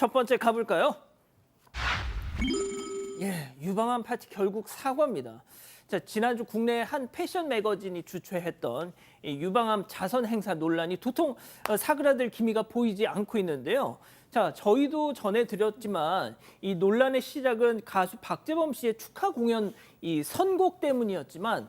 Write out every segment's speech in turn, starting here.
첫 번째 가볼까요? 예, 유방암 파티 결국 사과입니다. 자, 지난주 국내 한 패션 매거진이 주최했던 이 유방암 자선 행사 논란이 도통 어, 사그라들 기미가 보이지 않고 있는데요. 자, 저희도 전해드렸지만 이 논란의 시작은 가수 박재범 씨의 축하 공연 이 선곡 때문이었지만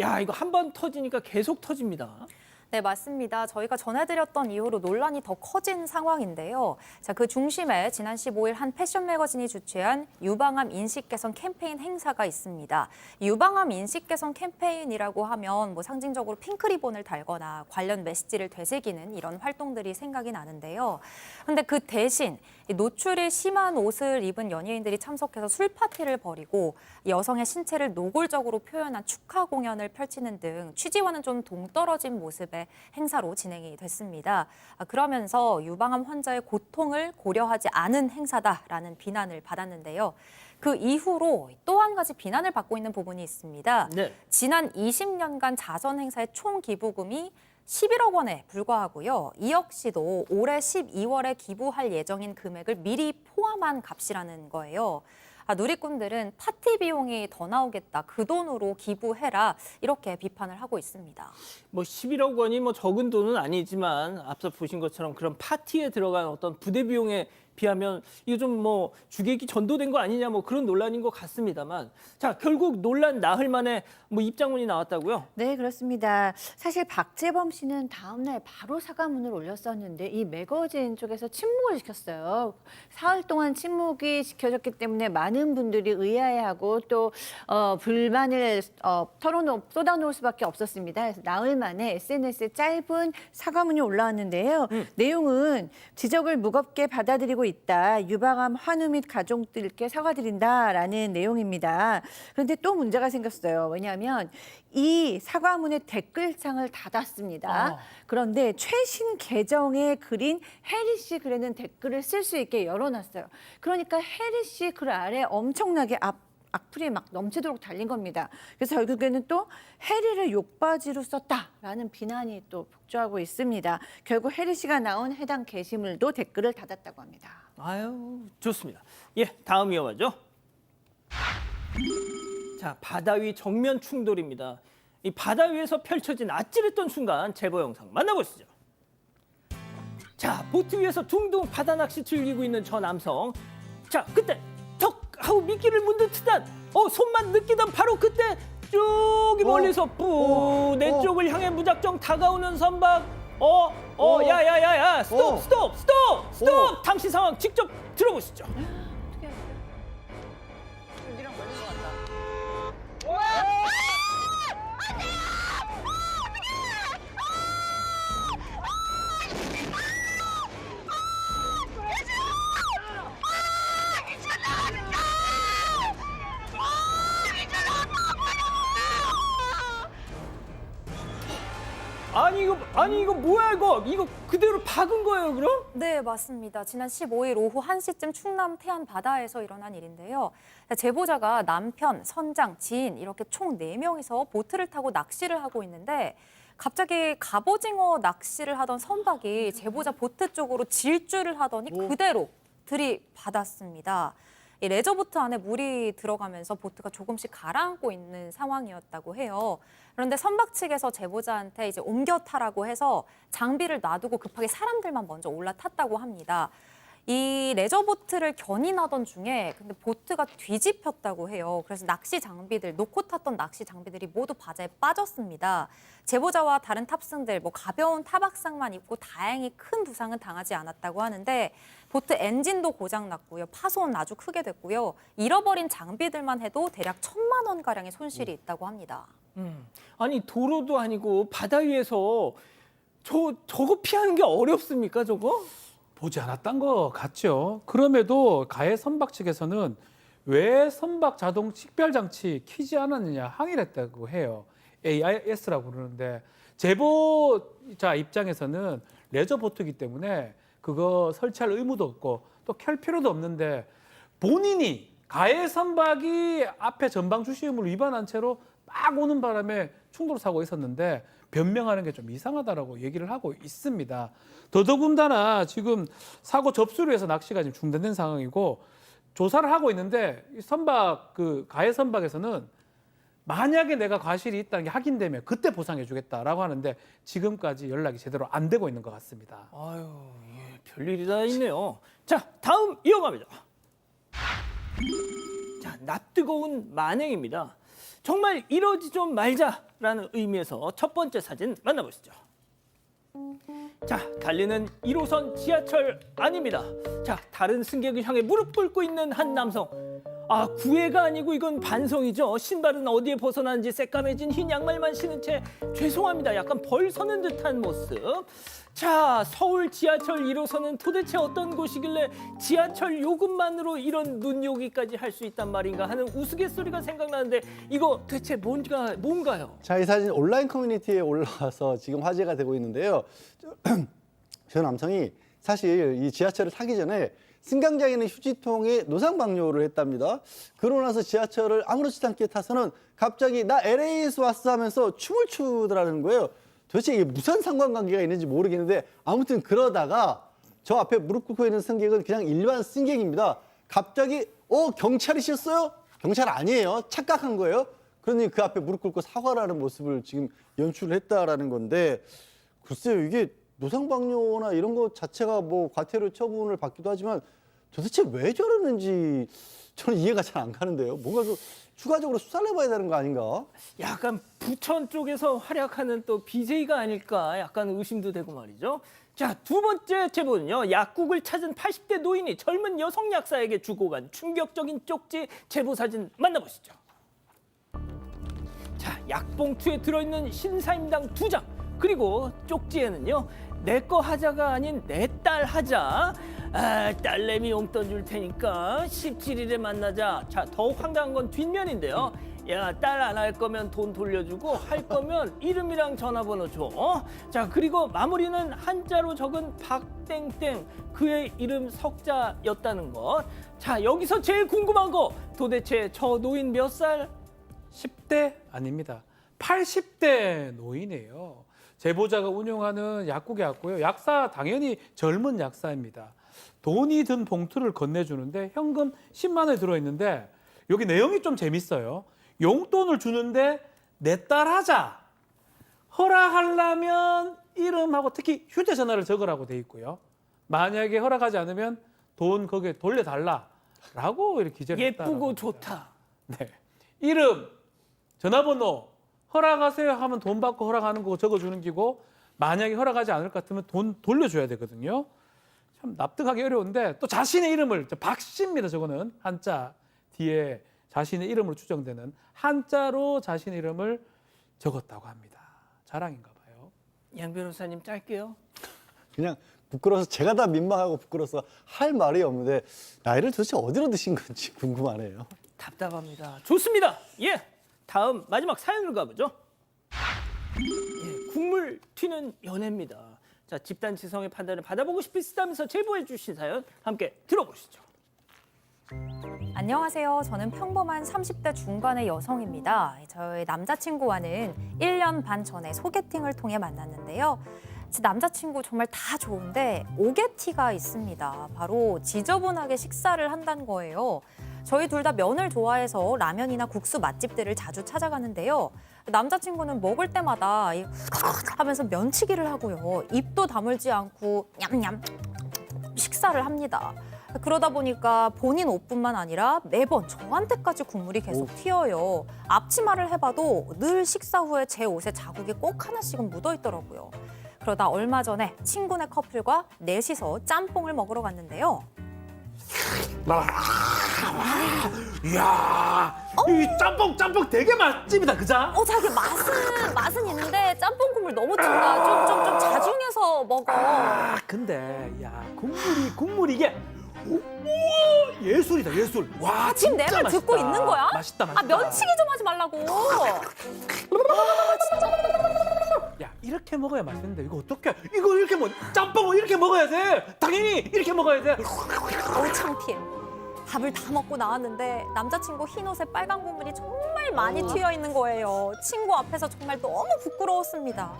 야, 이거 한 번 터지니까 계속 터집니다. 네, 맞습니다. 저희가 전해드렸던 이후로 논란이 더 커진 상황인데요. 자, 그 중심에 지난 15일 한 패션 매거진이 주최한 유방암 인식 개선 캠페인 행사가 있습니다. 유방암 인식 개선 캠페인이라고 하면 뭐 상징적으로 핑크 리본을 달거나 관련 메시지를 되새기는 이런 활동들이 생각이 나는데요. 근데 그 대신 이 노출이 심한 옷을 입은 연예인들이 참석해서 술 파티를 벌이고 여성의 신체를 노골적으로 표현한 축하 공연을 펼치는 등 취지와는 좀 동떨어진 모습의 행사로 진행이 됐습니다. 아, 그러면서 유방암 환자의 고통을 고려하지 않은 행사다라는 비난을 받았는데요. 그 이후로 또 한 가지 비난을 받고 있는 부분이 있습니다. 네. 지난 20년간 자선 행사의 총 기부금이 11억 원에 불과하고요. 이 역시도 올해 12월에 기부할 예정인 금액을 미리 포함한 값이라는 거예요. 아, 누리꾼들은 파티 비용이 더 나오겠다. 그 돈으로 기부해라. 이렇게 비판을 하고 있습니다. 뭐 11억 원이 뭐 적은 돈은 아니지만 앞서 보신 것처럼 그런 파티에 들어간 어떤 부대 비용에 비하면 이거 좀뭐 주객이 전도된 거 아니냐 뭐 그런 논란인 것 같습니다만 자 결국 논란 나흘 만에 뭐 입장문이 나왔다고요? 네, 그렇습니다. 사실 박재범 씨는 다음 날 바로 사과문을 올렸었는데 이 매거진 쪽에서 침묵을 시켰어요. 사흘 동안 침묵이 지켜졌기 때문에 많은 분들이 의아해하고 또 어, 불만을 어, 털어놓 쏟아놓을 수밖에 없었습니다. 그래서 나흘 만에 SNS에 짧은 사과문이 올라왔는데요. 내용은 지적을 무겁게 받아들이고 있다. 유방암 환우 및 가족들께 사과드린다라는 내용입니다. 그런데 또 문제가 생겼어요. 왜냐하면 이 사과문의 댓글창을 닫았습니다. 아. 그런데 최신 계정에 글인 해리 씨 글에는 댓글을 쓸 수 있게 열어놨어요. 그러니까 해리 씨 글 아래 엄청나게 앞 악플이 막 넘치도록 달린 겁니다. 그래서 결국에는 또 해리를 욕바지로 썼다라는 비난이 또 폭주하고 있습니다. 결국 해리 씨가 나온 해당 게시물도 댓글을 닫았다고 합니다. 아유 좋습니다. 예 다음 이어가죠. 자 바다 위 정면 충돌입니다. 이 바다 위에서 펼쳐진 아찔했던 순간 제보 영상 만나보시죠. 자 보트 위에서 둥둥 바다 낚시 즐기고 있는 저 남성. 자 그때 턱 하고 미끼를 듯한 어 손만 느끼던 바로 그때 저기 멀리서 뿌내 어. 쪽을 향해 무작정 다가오는 선박. 어, 어, 어. 야야야야, 스톱, 어. 스톱, 스톱, 스톱. 어. 당시 상황 직접 들어보시죠. 아니 이거 뭐야 이거 이거 그대로 박은 거예요 그럼? 네, 맞습니다. 지난 15일 오후 1시쯤 충남 태안 바다에서 일어난 일인데요. 제보자가 남편, 선장, 지인 이렇게 총 네명이서 보트를 타고 낚시를 하고 있는데 갑자기 갑오징어 낚시를 하던 선박이 제보자 보트 쪽으로 질주를 하더니 그대로 들이받았습니다. 이 레저보트 안에 물이 들어가면서 보트가 조금씩 가라앉고 있는 상황이었다고 해요. 그런데 선박 측에서 제보자한테 이제 옮겨 타라고 해서 장비를 놔두고 급하게 사람들만 먼저 올라탔다고 합니다. 이 레저보트를 견인하던 중에 근데 보트가 뒤집혔다고 해요. 그래서 낚시 장비들, 놓고 탔던 낚시 장비들이 모두 바다에 빠졌습니다. 제보자와 다른 탑승들 뭐 가벼운 타박상만 입고 다행히 큰 부상은 당하지 않았다고 하는데 보트 엔진도 고장 났고요. 파손 아주 크게 됐고요. 잃어버린 장비들만 해도 대략 천만 원 가량의 손실이 있다고 합니다. 음. 아니 도로도 아니고 바다 위에서 저 저거 피하는 게 어렵습니까 저거? 보지 않았던 것 같죠. 그럼에도 가해 선박 측에서는 왜 선박 자동 식별 장치 키지 않았느냐 항의를 했다고 해요. AIS라고 그러는데 제보자 입장에서는 레저 보트이기 때문에 그거 설치할 의무도 없고 또 켤 필요도 없는데 본인이 가해 선박이 앞에 전방 주시음을 위반한 채로 막 오는 바람에 충돌 사고가 있었는데 변명하는 게 좀 이상하다라고 얘기를 하고 있습니다. 더더군다나 지금 사고 접수를 해서 낚시가 지금 중단된 상황이고 조사를 하고 있는데 이 선박 그 가해 선박에서는 만약에 내가 과실이 있다는 게 확인되면 그때 보상해 주겠다라고 하는데 지금까지 연락이 제대로 안 되고 있는 것 같습니다. 아유, 예, 별일이 다 있네요. 자, 다음 이어갑니다. 자, 납뜨거운 만행입니다. 정말 이러지 좀 말자라는 의미에서 첫 번째 사진 만나보시죠. 자, 달리는 1호선 지하철 아닙니다. 자, 다른 승객을 향해 무릎 꿇고 있는 한 남성. 아, 구애가 아니고 이건 반성이죠. 신발은 어디에 벗어나는지 새까매진 흰 양말만 신은 채 죄송합니다. 약간 벌 서는 듯한 모습. 자, 서울 지하철 1호선은 도대체 어떤 곳이길래 지하철 요금만으로 이런 눈요기까지 할 수 있단 말인가 하는 우스갯소리가 생각나는데 이거 대체 뭔가 뭔가요? 자, 이 사진 온라인 커뮤니티에 올라와서 지금 화제가 되고 있는데요. 저, 저 남성이 사실 이 지하철을 타기 전에 승강장에 있는 휴지통에 노상방뇨를 했답니다. 그러고 나서 지하철을 아무렇지도 않게 타서는 갑자기 나 LA에서 왔어 하면서 춤을 추더라는 거예요. 도대체 이게 무슨 상관관계가 있는지 모르겠는데 아무튼 그러다가 저 앞에 무릎 꿇고 있는 승객은 그냥 일반 승객입니다. 갑자기 어 경찰이셨어요? 경찰 아니에요. 착각한 거예요. 그러니 그 앞에 무릎 꿇고 사과를 하는 모습을 지금 연출을 했다라는 건데 글쎄요 이게 노상방뇨나 이런 것 자체가 뭐 과태료 처분을 받기도 하지만 도대체 왜 저러는지 저는 이해가 잘 안 가는데요. 뭔가 좀 추가적으로 수사를 해봐야 되는 거 아닌가? 약간 부천 쪽에서 활약하는 또 BJ가 아닐까 약간 의심도 되고 말이죠. 자, 두 번째 제보는요. 약국을 찾은 80대 노인이 젊은 여성 약사에게 주고 간 충격적인 쪽지 제보 사진 만나보시죠. 자, 약봉투에 들어있는 신사임당 두 장. 그리고 쪽지에는요. 내 거 하자가 아닌 내 딸 하자. 아, 딸내미 용돈 줄 테니까 17일에 만나자. 자, 더욱 황당한 건 뒷면인데요. 야, 딸 안 할 거면 돈 돌려주고 할 거면 이름이랑 전화번호 줘. 어? 자, 그리고 마무리는 한자로 적은 박땡땡 그의 이름 석자였다는 것. 자, 여기서 제일 궁금한 거 도대체 저 노인 몇 살? 10대 아닙니다. 80대 노인이에요. 제보자가 운영하는 약국에 왔고요. 약사 당연히 젊은 약사입니다. 돈이 든 봉투를 건네주는데 현금 10만 원이 들어있는데 여기 내용이 좀 재밌어요. 용돈을 주는데 내 딸 하자. 허락하려면 이름하고 특히 휴대전화를 적으라고 돼 있고요. 만약에 허락하지 않으면 돈 거기에 돌려달라라고 이렇게 기재를 예쁘고 합니다. 좋다. 네. 이름, 전화번호 허락하세요 하면 돈 받고 허락하는 거 적어주는 기고 만약에 허락하지 않을 것 같으면 돈 돌려줘야 되거든요. 참 납득하기 어려운데 또 자신의 이름을 저 박씨입니다. 저거는 한자 뒤에 자신의 이름으로 추정되는 한자로 자신의 이름을 적었다고 합니다. 자랑인가 봐요. 양 변호사님 짧게요. 그냥 부끄러워서 제가 다 민망하고 부끄러워서 할 말이 없는데 나이를 도대체 어디로 드신 건지 궁금하네요. 답답합니다. 좋습니다. 예. 다음 마지막 사연으로 가보죠. 예, 국물 튀는 연애입니다. 자, 집단 지성의 판단을 받아보고 싶으시다면서 제보해 주신 사연 함께 들어보시죠. 안녕하세요. 저는 평범한 30대 중반의 여성입니다. 저의 남자친구와는 1년 반 전에 소개팅을 통해 만났는데요. 제 남자친구 정말 다 좋은데 오게티가 있습니다. 바로 지저분하게 식사를 한다는 거예요. 저희 둘 다 면을 좋아해서 라면이나 국수 맛집들을 자주 찾아가는데요. 남자친구는 먹을 때마다 이 하면서 면치기를 하고요. 입도 다물지 않고 냠냠 식사를 합니다. 그러다 보니까 본인 옷뿐만 아니라 매번 저한테까지 국물이 계속 튀어요. 앞치마를 해봐도 늘 식사 후에 제 옷에 자국이 꼭 하나씩은 묻어 있더라고요. 그러다 얼마 전에 친구네 커플과 넷이서 짬뽕을 먹으러 갔는데요. 이야, 이 짬뽕 짬뽕 되게 맛집이다, 그자? 어, 자기 맛은 맛은 있는데 짬뽕 국물 너무 진다. 좀 좀 좀 자중해서 먹어. 아, 근데 야 국물이 국물 이게 우와 예술이다 예술. 와 지금 내 진짜 말 듣고 맛있다. 있는 거야? 맛있다 맛있다. 아 면치기 좀 하지 말라고. 야 이렇게 먹어야 맛있는데 이거 어떻게 이거 이렇게 먹 짬뽕을 이렇게 먹어야 돼. 당연히 이렇게 먹어야 돼. 어우 창피해. 밥을 다 먹고 나왔는데 남자친구 흰 옷에 빨간 국물이 정말 정말 많이 튀어 있는 거예요. 친구 앞에서 정말 너무 부끄러웠습니다.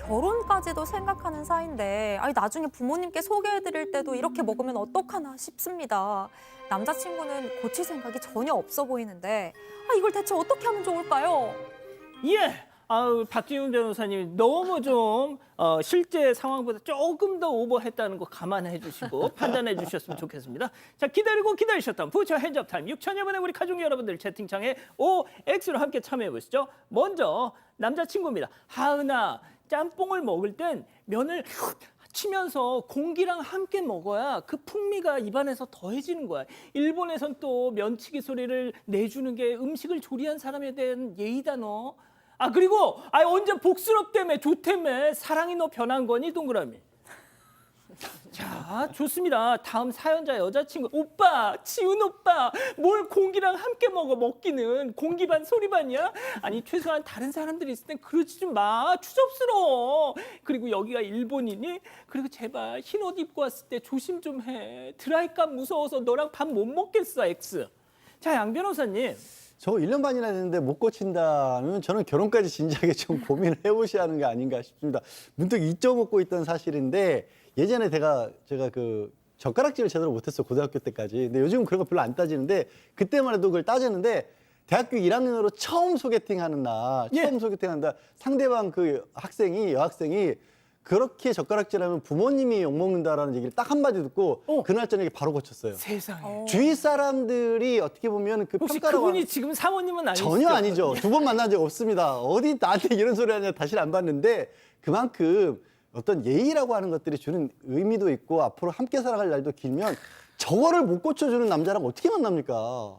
결혼까지도 생각하는 사이인데 아니 나중에 부모님께 소개해드릴 때도 이렇게 먹으면 어떡하나 싶습니다. 남자친구는 고칠 생각이 전혀 없어 보이는데 아, 이걸 대체 어떻게 하면 좋을까요? 예. 아우 박지훈 변호사님 너무 좀 어, 실제 상황보다 조금 더 오버했다는 거 감안해 주시고 판단해 주셨으면 좋겠습니다. 자 기다리고 기다리셨던 부처 핸즈업 타임 6천여 분의 우리 가족 여러분들 채팅창에 OX로 함께 참여해 보시죠. 먼저 남자친구입니다. 하은아 짬뽕을 먹을 땐 면을 치면서 공기랑 함께 먹어야 그 풍미가 입안에서 더해지는 거야. 일본에선 또 면치기 소리를 내주는 게 음식을 조리한 사람에 대한 예의다 너. 아 그리고 아 언제 복스럽다며 좋다며 사랑이 너 변한 거니 동그라미. 자 좋습니다. 다음 사연자 여자친구 오빠 지훈 오빠 뭘 공기랑 함께 먹어 먹기는 공기 반 소리 반이야? 아니 최소한 다른 사람들이 있을 땐 그러지 좀 마 추접스러워. 그리고 여기가 일본이니? 그리고 제발 흰 옷 입고 왔을 때 조심 좀 해. 드라이감 무서워서 너랑 밥 못 먹겠어 엑스. 자양 변호사님. 저 1년 반이나 됐는데 못 고친다면 저는 결혼까지 진지하게 좀 고민을 해보셔야 하는 게 아닌가 싶습니다. 문득 잊어먹고 있던 사실인데 예전에 제가 제가 그 젓가락질을 제대로 못했어 고등학교 때까지. 근데 요즘은 그런 거 별로 안 따지는데 그때만 해도 그걸 따졌는데 대학교 1학년으로 처음 소개팅하는 날, 예. 처음 소개팅하는 날 상대방 그 학생이 여학생이 그렇게 젓가락질하면 부모님이 욕 먹는다라는 얘기를 딱 한마디 듣고 어. 그날 저녁에 바로 고쳤어요. 세상에. 주위 사람들이 어떻게 보면 그 혹시 평가라고 그분이 하는- 지금 사모님은 아니시죠? 전혀 아니죠. 두 번 만난 적 없습니다. 어디 나한테 이런 소리 하냐 다시 안 봤는데 그만큼 어떤 예의라고 하는 것들이 주는 의미도 있고 앞으로 함께 살아갈 날도 길면 저거를 못 고쳐주는 남자랑 어떻게 만납니까?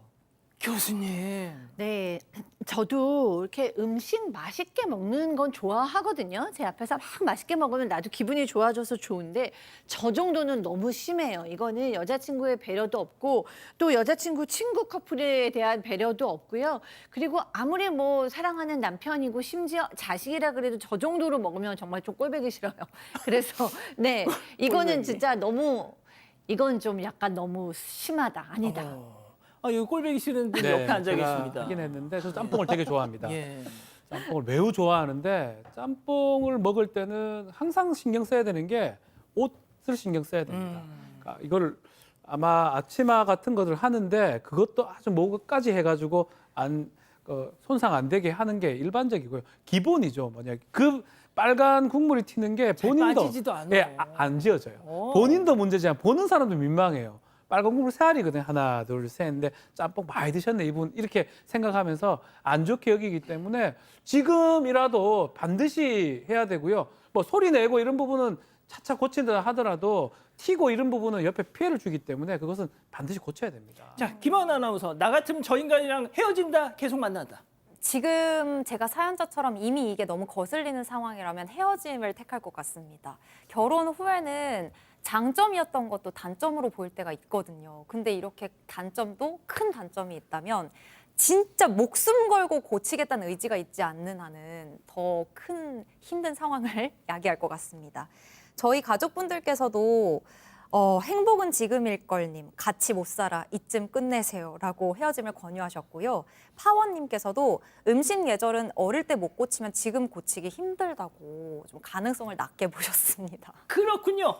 교수님. 네, 저도 이렇게 음식 맛있게 먹는 건 좋아하거든요. 제 앞에서 막 맛있게 먹으면 나도 기분이 좋아져서 좋은데 저 정도는 너무 심해요. 이거는 여자친구의 배려도 없고 또 여자친구 친구 커플에 대한 배려도 없고요. 그리고 아무리 뭐 사랑하는 남편이고 심지어 자식이라 그래도 저 정도로 먹으면 정말 좀 꼴보기 싫어요. 그래서 네, 이거는. 진짜 너무 이건 좀 약간 너무 심하다. 아니다. 어. 아, 여기 꼴보기 싫은 분 네, 옆에 앉아 계십니다. 하긴 했는데 저 짬뽕을 되게 좋아합니다. 예. 짬뽕을 매우 좋아하는데 짬뽕을 먹을 때는 항상 신경 써야 되는 게 옷을 신경 써야 됩니다. 음. 그러니까 이거를 아마 아치마 같은 것을 하는데 그것도 아주 목까지 해가지고 안 어, 손상 안 되게 하는 게 일반적이고요. 기본이죠. 뭐냐 그 빨간 국물이 튀는 게잘 본인도 빠지지도 않아요. 예, 아- 안 지어져요. 오. 본인도 문제지만 보는 사람도 민망해요. 빨간 국물 세 알이거든요. 하나, 둘, 셋인데 짬뽕 많이 드셨네 이분 이렇게 생각하면서 안 좋게 여기기 때문에 지금이라도 반드시 해야 되고요. 뭐 소리 내고 이런 부분은 차차 고친다 하더라도 튀고 이런 부분은 옆에 피해를 주기 때문에 그것은 반드시 고쳐야 됩니다. 자, 김원 아나운서. 나 같으면 저 인간이랑 헤어진다. 계속 만난다. 지금 제가 사연자처럼 이미 이게 너무 거슬리는 상황이라면 헤어짐을 택할 것 같습니다. 결혼 후에는 장점이었던 것도 단점으로 보일 때가 있거든요. 근데 이렇게 단점도 큰 단점이 있다면 진짜 목숨 걸고 고치겠다는 의지가 있지 않는 한은 더 큰 힘든 상황을 야기할 것 같습니다. 저희 가족분들께서도 어, 행복은 지금일걸님, 같이 못 살아, 이쯤 끝내세요. 라고 헤어짐을 권유하셨고요. 파원님께서도 음식 예절은 어릴 때 못 고치면 지금 고치기 힘들다고 좀 가능성을 낮게 보셨습니다. 그렇군요.